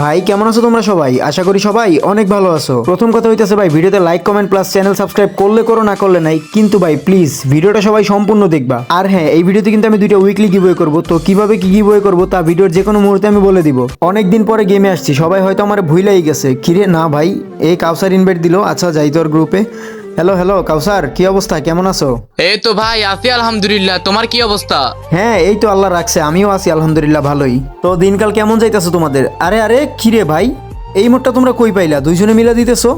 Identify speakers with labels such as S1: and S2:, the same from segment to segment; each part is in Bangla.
S1: ভাই, কেমন আছো তোমরা সবাই? আশা করি সবাই অনেক ভালো আছো। প্রথম কথা হইতেছে ভাই, ভিডিওতে like comment plus channel subscribe করলে করো, না করলে নাই, কিন্তু ভাই প্লিজ ভিডিওটা সবাই সম্পূর্ণ দেখবা। আর হ্যাঁ এই ভিডিওতে কিন্তু আমি দুইটা উইকলি গিভওয়ে করব, তো কীভাবে কি গিভওয়ে করব তা ভিডিওর যে কোনো মুহূর্তে আমি বলে দিব। অনেক দিন পরে গেমে আসছি, সবাই হয়তো আমার ভুলাই গেছে। কিরে, না ভাই এই কাউসার ইনভাইট দিল আচ্ছা যাই তোর গ্রুপে হ্যালো হ্যালো কাউসার কি অবস্থা? কেমন আছো?
S2: এই তো ভাই আছি আলহামদুলিল্লাহ। তোমার কি অবস্থা?
S1: হ্যাঁ এই তো আল্লাহ রাখছে আমিও আছি আলহামদুলিল্লাহ ভালোই। তো দিনকাল কেমন যাইতেছো তোমাদের? আরে আরে কিরে ভাই? এই মোটটা তোমরা কই পাইলা? দুইজনে মিলা দিতেছো?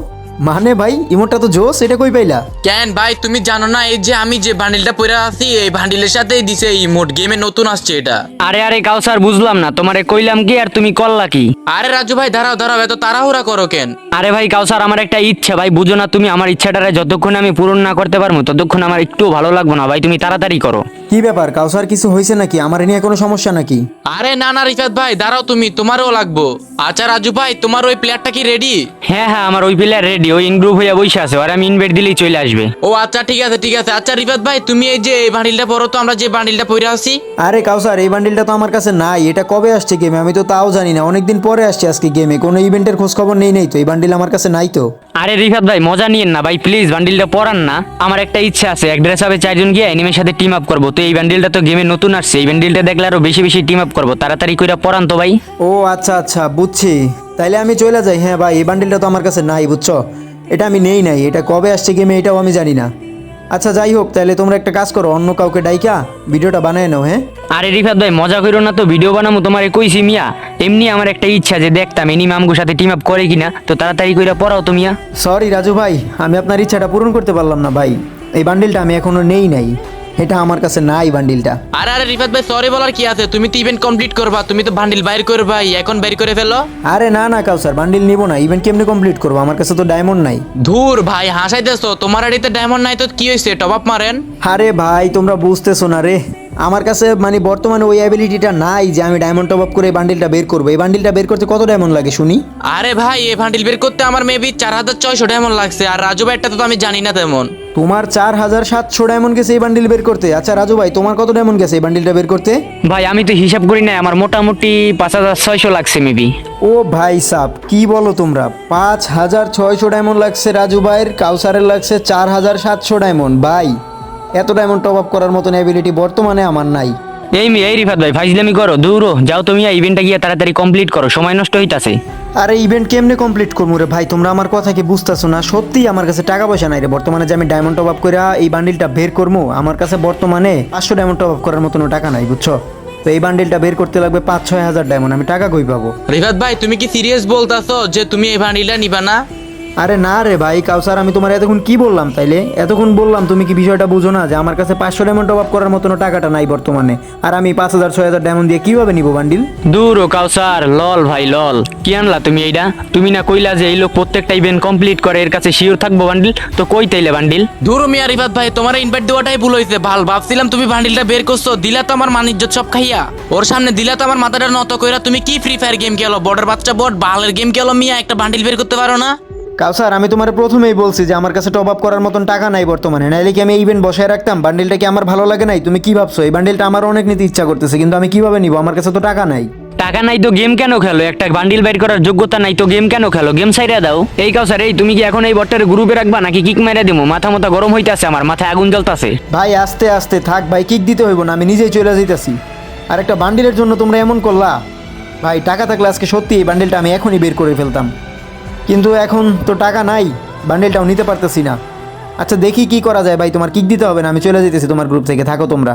S1: মানে ভাই ইমোটটা তো জোস এটা কই পাইলা?
S2: কেন ভাই তুমি জানো না এই যে আমি যে বান্ডিলটা পরে আছি এই বান্ডিলের সাথেই দিছে এই মোট গেমে নতুন আসছে এটা।
S3: আরে আরে কাউসার বুঝলাম না তোমারে কইলাম কি আর তুমি করলা কি?
S2: আরে রাজু ভাই দাঁড়াও দাঁড়াও এত তাড়াহুড়া করো কেন?
S3: আরে ভাই কাউসার আমার একটা ইচ্ছা ভাই বুঝো না তুমি আমার ইচ্ছাটারে যতক্ষণ আমি পূরণ না করতে পারব ততক্ষণ আমার একটু ভালো লাগবে না ভাই তুমি তাড়াতাড়ি করো।
S1: কি ব্যাপার? কাউসার কিছু হয়েছে নাকি? আমার নিয়ে কোনো সমস্যা নাকি?
S2: আরে না না রিফাত ভাই দাঁড়াও তুমি তোমারও লাগবো। আচ্ছা রাজু ভাই তোমার ওই প্লেয়ারটা কি রেডি
S3: হ্যাঁ হ্যাঁ আমার ওই প্লেয়ার রেডি ওই ইনগ্রুপ হইয়া বসে আছে আর আমি ইনভাইট দিলেই চলে আসবে।
S2: ও আচ্ছা ঠিক আছে ঠিক আছে। আচ্ছা রিফাত ভাই তুমি এই যে এই বান্ডিলটা পরো তো আমরা যে বান্ডিলটা পরে আছি।
S1: আরে কাউসার এই বান্ডিলটা তো আমার কাছে নাই এটা কবে আসছে গেমে আমি তো তাও জানি না অনেকদিন পরে আসছে আজকে গেমে কোনো ইভেন্টের খোঁজ খবর নেই নেই তো এই বান্ডিল আমার কাছে নাই তো।
S3: আরে রিফাত ভাই মজা নিয়েন না ভাই প্লিজ বান্ডিলটা পরান না। আমার একটা ইচ্ছা আছে এক ড্রেস হবে চারজন গিয়ে এনিমের সাথে টিম আপ করব তো এই বান্ডিলটা তো গেমে নতুন আসছে। এই ব্যান্ডেলটা দেখলে আরও বেশি বেশি টিম আপ করব। তাড়াতাড়ি করে পরান তো ভাই।
S1: ও আচ্ছা আচ্ছা বুঝছি। তাইলে আমি চলে যাই। হ্যাঁ ভাই এই বান্ডিলটা তো আমার কাছে নাই বুঝছ? এটা আমি নেই নাই। এটা কবে আসছে গেমে এটাও আমি জানি না। আচ্ছা যাই হোক তাহলে তোমরা একটা কাজ করো অন্য কাউকে ডাইকা ভিডিওটা বানায় নাও হ্যাঁ?
S3: আরে রিফাত ভাই মজা করো না তো ভিডিও বানাবো তোমার কইছি মিয়া। এমনি আমার একটা ইচ্ছা যে দেখতাম এনিমে আমগুর সাথে টিম আপ করে কিনা। তো তাড়াতাড়ি কইরা পড়াও তো মিয়া।
S1: সরি রাজু ভাই আমি আপনার ইচ্ছাটা পূরণ করতে পারলাম না ভাই। এই বান্ডিলটা আমি এখনও নেই নাই। এটা আমার কাছে নাই বান্ডিলটা।
S2: আরে আরে রিফাত ভাই সরি বলার কি আছে? তুমি তো ইভেন্ট কমপ্লিট করবা তুমি তো বান্ডিল বাইর করবা এখন বাইর করে ফেলো।
S1: আরে না না কাউসার বান্ডিল নিব না ইভেন্ট কেমনে কমপ্লিট করব? আমার কাছে তো ডায়মন্ড নাই।
S2: ধুর ভাই হাসাইতেছো তোমার আড়িতে ডায়মন্ড নাই তো কি হয়েছে টপ আপ মারেন।
S1: আরে ভাই তোমরা বুঝতেছো না রে। আমার কাছে মানে বর্তমানে ওই অ্যাবিলিটিটা নাই যে আমি ডায়মন্ড টপ আপ করে এই বান্ডিলটা বের করব। এই বান্ডিলটা বের করতে কত ডায়মন্ড লাগে শুনি?
S2: আরে ভাই এই বান্ডিল বের করতে আমার মেবি চার হাজার ছয়শো ডায়মন্ড লাগছে আর রাজু ভাইটা তো আমি জানি না তেমন।
S1: তোমার চার হাজার সাতশো ডায়মন্ড গেছে এই বান্ডিল বের করতে। আচ্ছা রাজু ভাই তোমার কত ডায়মন্ড গেছে এই বান্ডিলটা বের করতে?
S3: ভাই আমি তো হিসাব করি নাই আমার মোটামুটি পাঁচ হাজার ছয়শো লাগছে মেবি
S1: ও ভাই সাব কি বলো তোমরা? পাঁচ হাজার ছয়শো ডায়মন্ড লাগছে রাজু ভাইয়ের কাউসারের লাগছে চার হাজার সাতশো ডায়মন্ড ভাই। এত ডায়মন্ড টপ আপ করার মতন অ্যাবিলিটি বর্তমানে আমার নাই।
S3: এই মি এই রিফাত ভাই ফাইজলামি করো দূরো যাও তুমি ইভেন্টটা গিয়ে তাড়াতাড়ি কমপ্লিট করো সময় নষ্ট হইতাছে।
S1: আরে ইভেন্ট কেমনে কমপ্লিট করব রে ভাই তোমরা আমার কথা কি বুঝতেছো না? সত্যি আমার কাছে টাকা পয়সা নাই রে বর্তমানে যে আমি ডায়মন্ড টপ আপ করে এই বান্ডিলটা বের করব আমার কাছে বর্তমানে পাঁচশো ডায়মন্ড টপ আপ করার মতন টাকা নাই বুঝছ? তো এই বান্ডিলটা বের করতে লাগবে পাঁচ ছয় হাজার ডায়মন্ড আমি টাকা কই পাবো?
S2: রিফাত ভাই তুমি কি সিরিয়াস বলতাছো যে তুমি এই বান্ডিলটা নিবা না?
S1: আরে না রে ভাই কাউসার আমি তোমার এতক্ষণ কি বললাম তাইলে? এতক্ষণ বললাম তুমি কি বিষয়টা বুঝো না যে আমার কাছে পাঁচশো ডায়মন্ড টপ আপ করার মতন টাকাটা নাই বর্তমানে। আর আমি পাঁচ হাজার ছয় হাজার ডায়মন্ড দিয়ে কীভাবে নিবো বান্ডিল?
S3: দূর ও কাউসার লল ভাই লল। কি আনলা তুমি এইটা তুমি না কইলা যে এই লোক প্রত্যেকটা ইভেন্ট কমপ্লিট করে এর কাছে শিওর থাকব বান্ডিল? তো কই তাইলে বান্ডিল?
S2: ধুর মিয়া রিফাত ভাই তোমার ইনভাইট দেওয়াটাই ভুল হয়েছে ভালো ভাবছিলাম তুমি বান্ডিলটা বের করছ। দিলা তো আমার মানিজ্য সব খাইয়া। ওর সামনে দিলা তো আমার মাথাটা নত কইরা তুমি কি ফ্রি ফায়ার গেম খেলো? বর্ডার বাচ্চা বট বালের গেম খেলো মিয়া একটা বান্ডিল বের করতে পারো না?
S1: কাউসার আমি তোমার প্রথমেই বলছি যে আমার কাছে টপ আপ করার মতন টাকা নাই বর্তমানে। নাইলে কি আমি ইভেন্ট বসায় রাখতাম? বান্ডিলটা কি আমার ভালো লাগে নাই? তুমি কি ভাবছ? এই বান্ডিলটা আমার অনেক নিতে ইচ্ছা করতেছে কিন্তু আমি কীভাবে নিব? আমার কাছে তো টাকা নাই।
S3: টাকা নাই তো গেম কেন খেলো? একটা বান্ডিল বাইর করার যোগ্যতা নাই তো গেম কেন খেলো? গেম সাইডে দাও। এই কাউ স্যার এই তুমি কি এখন এই বটটারে গ্রুপে রাখবা নাকি কিক মেরে দিমু? মাথা মাথা গরম হইতাছে আমার মাথায় আগুন জ্বলতাছে।
S1: ভাই আস্তে আস্তে থাক ভাই কিক দিতে হইব না আমি নিজেই চলে যাইতাছি। আর একটা বান্ডিলের জন্য তোমরা এমন করলা? ভাই টাকা থাকলে আজকে সত্যি এই বান্ডিলটা আমি এখনই বের করে ফেলতাম। কিন্তু এখন তো টাকা নাই বান্ডিলটাও নিতে পারতেছি না। আচ্ছা দেখি কি করা যায় ভাই, তোমার কিক দিতে হবে না, আমি চলে যেতেছি তোমার গ্রুপ থেকে, থাকো তোমরা।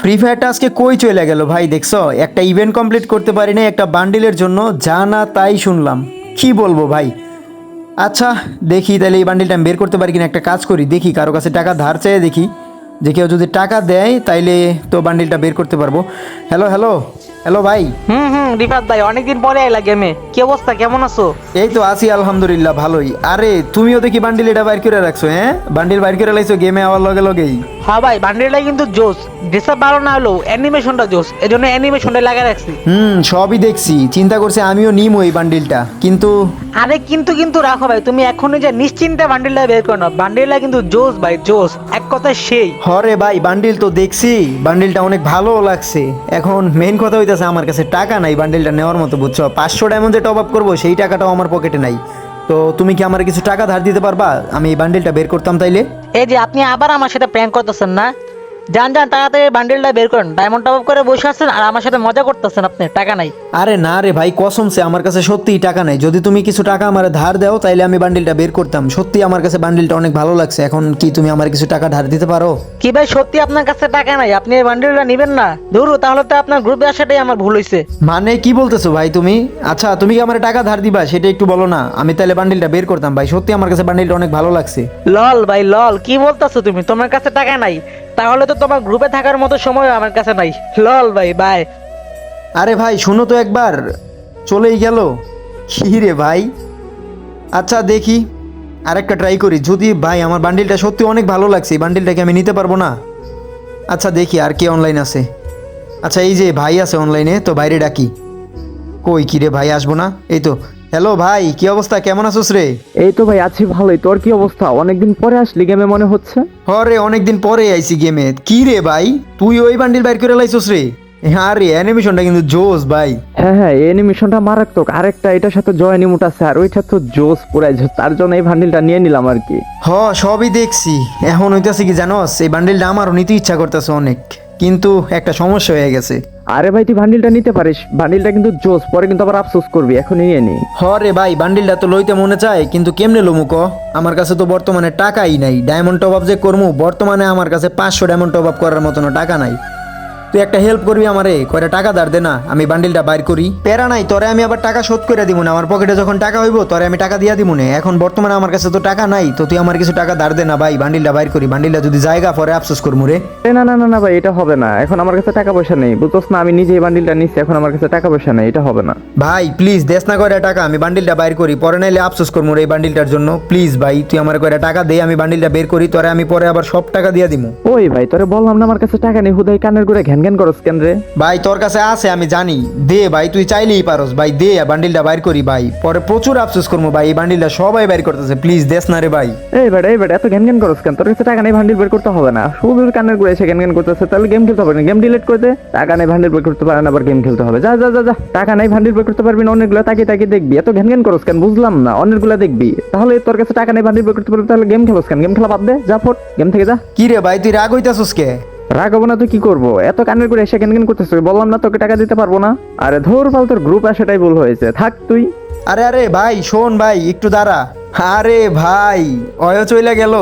S1: ফ্রি ফায়ারটা আজকে কই চলে গেল ভাই, দেখছ? একটা ইভেন্ট কমপ্লিট করতে পারি না একটা বান্ডিলের জন্য, যা না তাই শুনলাম। কি বলব ভাই? আচ্ছা দেখি, তাহলে এই বান্ডিলটা আমি বের করতে পারি কিনা, একটা কাজ করি, দেখি, কারও কাছে টাকা ধার চেয়ে দেখি। যে কেউ যদি টাকা দেয়, তাইলে তো বান্ডিলটা বের করতে পারব। হ্যালো হ্যালো হ্যালো ভাই।
S4: হুম হুম রিফাত ভাই অনেকদিন পরে আইলা গেমে কি অবস্থা? কেমন আছো?
S1: এই তো আছি আলহামদুলিল্লাহ ভালোই। আরে তুমিও দেখি বান্ডিল এটা বাইর করে রাখছো হ্যাঁ? বান্ডিল বাইর করে লাইছো গেমে আওয়ার লগে লগেই।
S4: হ্যাঁ ভাই বান্ডিলটা কিন্তু জোস। ড্রেস ভালো না হলেও অ্যানিমেশনটা জোস। এই জন্য অ্যানিমেশনটা লাগা রাখছি।
S1: হুম সবই দেখছি। চিন্তা করছে আমিও নিম ওই বান্ডিলটা। কিন্তু
S4: আরে কিন্তু কিন্তু রাখো ভাই তুমি এখনই যে নিশ্চিন্তে বান্ডিলটা বের করো না। বান্ডিলটা কিন্তু জোস ভাই জোস। এক কথায় সেই।
S1: হরে ভাই বান্ডিল তো দেখছি। বান্ডিলটা অনেক ভালো লাগছে। এখন মেইন কথা হইতাছে আমার কাছে টাকা নাই বান্ডিলটা নেওয়ার মতো বুঝছ? পাঁচশো ডায়মন্ড যে টপ আপ করব সেই টাকাটাও আমার পকেটে নাই। তো তুমি কি আমার কিছু টাকা ধার দিতে পারবা? আমি এই বান্ডিলটা বের করতাম তাইলে?
S4: এই যে আপনি আবার আমার সাথে প্র্যাঙ্ক করতেছেন না? যান যান তাড়াতাড়ি বান্ডিলটা বের করেন। ডায়মন্ড টপ আপ করে বসে আছেন আর আমার সাথে মজা করতেছেন আপনি টাকা নাই।
S1: আরে না রে ভাই কসমসে আমার কাছে সত্যিই টাকা নাই। যদি তুমি কিছু টাকা আমার ধার দাও তাইলে আমি বান্ডিলটা বের করতাম। সত্যি আমার কাছে বান্ডিলটা অনেক ভালো লাগছে। এখন কি তুমি আমার কিছু টাকা ধার দিতে পারো?
S4: কি ভাই সত্যি আপনার কাছে টাকা নাই? আপনি এই বান্ডিলটা নেবেন না? ধরু তাহলে তো আপনার গ্রুপে আসাটাই আমার ভুল হয়েছে
S1: মানে কি বলতেছো ভাই তুমি? আচ্ছা তুমি কি আমার টাকা ধার দিবা? সেটা একটু বলো না। আমি তাহলে বান্ডিলটা বের করতাম ভাই। সত্যি আমার কাছে বান্ডিলটা অনেক ভালো লাগছে।
S4: লল ভাই লল কি বলতেছো তুমি? তোমার কাছে টাকা নাই। তাহলে তো তোমার গ্রুপে থাকার মতো সময় আমার কাছে নাই। লল ভাই বাই
S1: আরে ভাই, শুনো তো একবার। চলেই গেল। কি রে ভাই? আচ্ছা দেখি। আরেকটা ট্রাই করি। যদি ভাই, আমার বান্ডিলটা সত্যি অনেক ভালো লাগছে, এই বান্ডিলটাকে আমি নিতে পারব না? আচ্ছা দেখি আর কে অনলাইন আছে। আচ্ছা এই যে ভাই আছে অনলাইনে তো বাইরে ডাকি। কই, কি রে ভাই, আসব না? এই তো হ্যালো ভাই কি অবস্থা? কেমন আছোস রে?
S5: এই তো ভাই আছি ভালোই। তোর কি অবস্থা? অনেকদিন পরে আসলি গেমে মনে হচ্ছে?
S1: হরে অনেকদিন পরে আইছি গেমে কি রে ভাই? তুই ওই বান্ডিল বাইর করে লাইছস রে? হ্যাঁ রে অ্যানিমেশনটা কিন্তু জোস ভাই।
S5: হ্যাঁ হ্যাঁ অ্যানিমেশনটা মারাত্মক। আরেকটা এটার সাথে জয় নিমুট আছে আর ওইটা তো জোস পুরাই জোস। তার জন্য এই বান্ডিলটা নিয়ে নিলাম আর কি।
S1: হ সবই দেখছি। এখন হইতাছে কি জানোস? এই বান্ডিলটা আমারও নিতে ইচ্ছা করতেছে অনেক। কিন্তু একটা সমস্যা হয়ে গেছে।
S5: আরে ভাই, তুই ভান্ডিলটা নিতে পারিস। ভান্ডিলটা কিন্তু জোস, পরে কিন্তু আবার আফসোস করবি এখন নিয়ে নি।
S1: হরে ভাই বান্ডিলটা তো লইতে মনে চায়, কিন্তু কেমনে লমু ক? আমার কাছে তো বর্তমানে টাকাই নাই। ডায়মন্ড টপ আপ যে করমু, বর্তমানে আমার কাছে পাঁচশো ডায়মন্ড টপ আপ করার মতন টাকা নাই। তুই একটা হেল্প করবি আমারে কয়টা টাকা ধার দে না আমি বান্ডিলটা বাইর করি। প্যারা নাই তোরে আমি আবার টাকা শোধ করে দিব না আমার পকেটে যখন টাকা হইব তোরে আমি টাকা দিয়া দিব না। এখন বর্তমানে আমার কাছে তো টাকা নাই তো তুই আমার কিছু টাকা ধার দে না ভাই বান্ডিলটা বাইর করি বান্ডিলটা যদি জায়গা পরে আফসোস করমু রে।
S5: এ না না না না ভাই এটা হবে না। এখন আমার কাছে টাকা পয়সা নেই বুঝতোস না? আমি নিজেই বান্ডিলটা নিচ্ছি এখন আমার কাছে টাকা পয়সা নেই এটা হবে না।
S1: ভাই প্লিজ দেশ না কয়টা টাকা আমি বান্ডিলটা বাইর করি পরে নাইলে আফসোস করব রে এই বান্ডিলটার জন্য। প্লিজ ভাই তুই আমার কয়টা টাকা দে আমি বান্ডিলটা বের করি তোরে আমি পরে আবার সব টাকা দিয়া দিমু।
S5: ওই ভাই তোরে বললাম না আমার কাছে টাকা নেই হুদাই কানের করে ঘ্যান ঘ্যান করস কেন রে?
S1: ভাই তোর কাছে আছে আমি জানি। দে ভাই তুই চাইলেই পারস। ভাই দে বান্ডিলটা বাইর করি ভাই। পরে প্রচুর আফসোস করব ভাই এই বান্ডিলটা সবাই বাইর করতেছে। প্লিজ দেশ না রে ভাই।
S5: এই বেটা এই বেটা এত ঘ্যান করস কেন? তোর কাছে টাকা নেই ভান্ডিল বের করতে হবে না। শুধু কানের করে এসে ঘ্যান করতেছে তাহলে গেম খেলতে হবে না। গেম ডিলিট করে দে। টাকা নেই ভান্ডিল বের করতে পারে না আবার গেম খেলতে হবে। যা যা যা যা। টাকা নেই ভান্ডিল বের করতে পারবি না অনেকগুলো তাকিয়ে তাকিয়ে দেখবি। এত ঘ্যান ঘ্যান করস কেন? বুঝলাম না অনেকগুলো দেখবি। তাহলে তোর কাছে টাকা নেই ভান্ডিল বের করতে পারবি তাহলে গেম খেলোস কেন? গেম খেলা বাদ দে যা ফোট গেম থেকে যা।
S1: কি রে ভাই তুই রাগ হইতাছস কে?
S5: রাগাবো না, তুই কি করব? এত কানের করে এসে কেন কেন বললাম না, তোকে টাকা দিতে পারব না। আরে ধর পাল তোর গ্রুপ আসাটাই ভুল হয়েছে। থাক তুই।
S1: আরে আরে, ভাই, শোন ভাই, একটু দাঁড়া। আরে ভাই অয় চইলা গেল।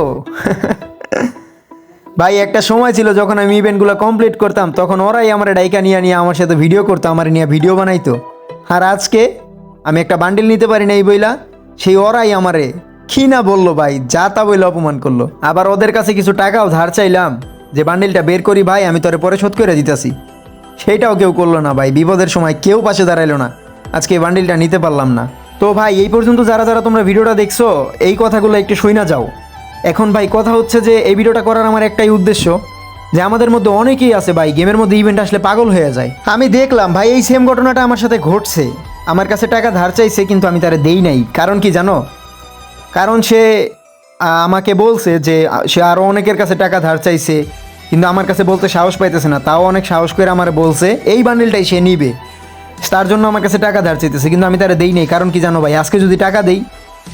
S1: ভাই, একটা সময় ছিল যখন আমি ইভেন্টগুলো কমপ্লিট করতাম, তখন ওরাই আমার ডাইকা নিয়ে নিয়ে আমার সাথে ভিডিও করতো, আমার নিয়ে ভিডিও বানাইতো। আর আজকে আমি একটা বান্ডিল নিতে পারি না এই বইলা, সেই ওরাই আমারে কি না বলল ভাই, যা তা বইলে অপমান করল। আবার ওদের কাছে কিছু টাকাও ধার চাইলাম। যে বান্ডিলটা বের করি ভাই, আমি তোরে পরে শোধ করে দিতেছি। সেইটাও কেউ করল না ভাই, বিপদের সময় কেউ পাশে দাঁড়াইলো না। আজকে এই বান্ডিলটা নিতে পারলাম না। তো ভাই, এই পর্যন্ত যারা যারা তোমরা ভিডিওটা দেখছ, এই কথাগুলো একটু শুই না যাও। এখন ভাই, কথা হচ্ছে যে এই ভিডিওটা করার আমার একটাই উদ্দেশ্য, যে আমাদের মধ্যে অনেকেই আছে ভাই, গেমের মধ্যে ইভেন্ট আসলে পাগল হয়ে যায়। আমি দেখলাম ভাই, এই সেম ঘটনাটা আমার সাথে ঘটছে। আমার কাছে টাকা ধার চাইছে, কিন্তু আমি তারে দেই নাই। কারণ কি জানো? কারণ সে আমাকে বলছে যে, সে আরও অনেকের কাছে টাকা ধার চাইছে, কিন্তু আমার কাছে বলতে সাহস পাইতেছে না, তাও অনেক সাহস করে আমার বলছে, এই বান্ডিলটাই সে নিবে। তার জন্য আমার কাছে টাকা ধার চাইতেছে, কিন্তু আমি তারা দেই নেই, কারণ কি জানো ভাই, আজকে যদি টাকা দেই,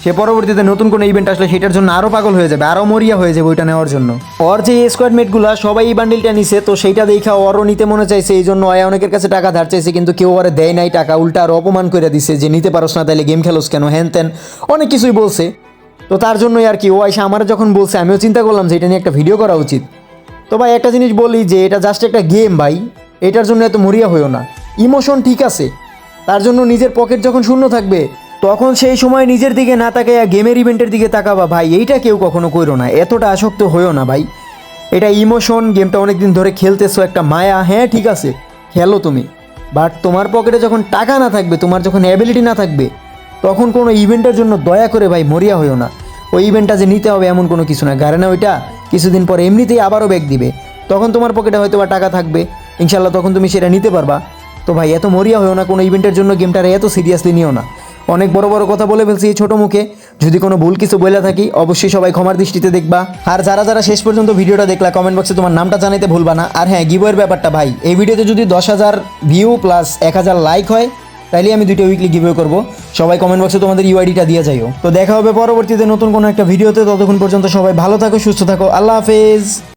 S1: সে পরবর্তীতে নতুন কোনো ইভেন্ট আসলে সেটার জন্য আরও পাগল হয়ে যাবে আরও মরিয়া হয়ে যাবে ওইটা নেওয়ার জন্য। ওর যে স্কোয়াড মেটগুলো সবাই এই বান্ডিলটা নিছে, তো সেইটা দেখা ওরও নিতে মনে চাইছে, এই জন্য ওয়া অনেকের কাছে টাকা ধার চাইছে, কিন্তু কেউ ওরে দেয় নাই, টাকা উল্টা আর অপমান করে দিছে, যে নিতে পারোস না, তাইলে গেম খেলোস কেন হ্যান ত্যান অনেক কিছুই বলছে। তো তার জন্যই আর কি, ও আইসা আমার যখন বলছে, আমিও চিন্তা করলাম যে এটা নিয়ে একটা ভিডিও করা উচিত। তো ভাই, একটা জিনিস বলি যে, এটা জাস্ট একটা গেম ভাই, এটার জন্য এত মরিয়া হইও না। ইমোশন ঠিক আছে, তার জন্য নিজের পকেট যখন শূন্য থাকবে, তখন সেই সময় নিজের দিকে না তাকাইয়া গেমের ইভেন্টের দিকে তাকাবা ভাই, এইটা কেউ কখনো কইরো না, এতটা আসক্ত হইও না ভাই। এটা ইমোশন গেমটা অনেকদিন ধরে খেলতেছো, একটা মায়া হ্যাঁ ঠিক আছে, খেলো তুমি। বাট তোমার পকেটে যখন টাকা না থাকবে, তোমার যখন অ্যাবিলিটি না থাকবে তখন কোনো ইভেন্টের জন্য দয়া করে ভাই মরিয়া হইও না। ওই ইভেন্টটা যে নিতে হবে এমন কোনো কিছু না। গারে না ওইটা, কিছুদিন পরে এমনিতেই আবারও ব্যাগ দিবে। তখন তোমার পকেটে হয়তো বা টাকা থাকবে। ইনশাল্লাহ তখন তুমি সেটা নিতে পারবা। তো ভাই, এত মরিয়া হয়েও না, কোনো ইভেন্টের জন্য গেমটারে এত সিরিয়াসলি নিও না। অনেক বড় বড় কথা বলে ফেলছি এই ছোটো মুখে। যদি কোনো ভুল কিছু বলে থাকি, অবশ্যই সবাই ক্ষমার দৃষ্টিতে দেখবা। আর যারা যারা শেষ পর্যন্ত ভিডিওটা দেখলা কমেন্ট বক্সে তোমার নামটা জানাইতে ভুলবা না। আর হ্যাঁ গিবয়ের ব্যাপারটা ভাই, এই ভিডিওতে যদি দশ হাজার ভিউ প্লাস এক হাজার লাইক হয় তাইলে আমি দুইটা উইকলি গিভওয়ে করব। সবাই কমেন্ট বক্সে তোমাদের ইউআইডিটা দিয়ে যাইও। তো দেখা হবে পরবর্তীতে নতুন কোনো একটা ভিডিওতে ততক্ষণ পর্যন্ত সবাই ভালো থাকো, সুস্থ থাকো। আল্লাহ হাফেজ।